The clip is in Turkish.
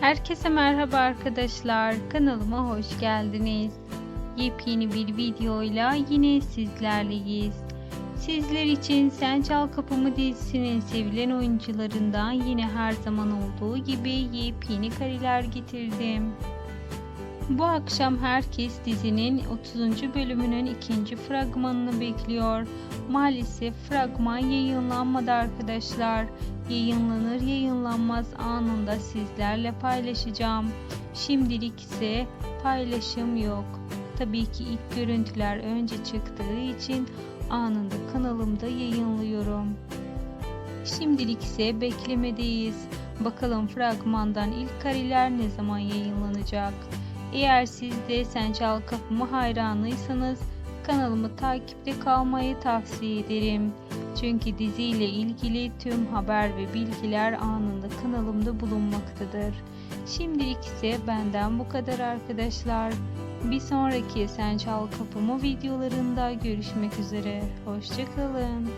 Herkese merhaba arkadaşlar. Kanalıma hoş geldiniz. Yepyeni bir videoyla yine sizlerleyiz. Sizler için Sen Çal Kapımı dizisinin sevilen oyuncularından yine her zaman olduğu gibi yepyeni kareler getirdim. Bu akşam herkes dizinin 30. bölümünün ikinci fragmanını bekliyor. Maalesef fragman yayınlanmadı arkadaşlar. Yayınlanır yayınlanmaz anında sizlerle paylaşacağım. Şimdilik ise paylaşım yok. Tabii ki ilk görüntüler önce çıktığı için anında kanalımda yayınlıyorum. Şimdilik ise beklemedeyiz. Bakalım fragmandan ilk kareler ne zaman yayınlanacak? Eğer siz de Sen Çal Kapımı hayranıysanız kanalımı takipte kalmayı tavsiye ederim. Çünkü diziyle ilgili tüm haber ve bilgiler anında kanalımda bulunmaktadır. Şimdilik ise benden bu kadar arkadaşlar. Bir sonraki Sen Çal Kapımı videolarında görüşmek üzere. Hoşçakalın.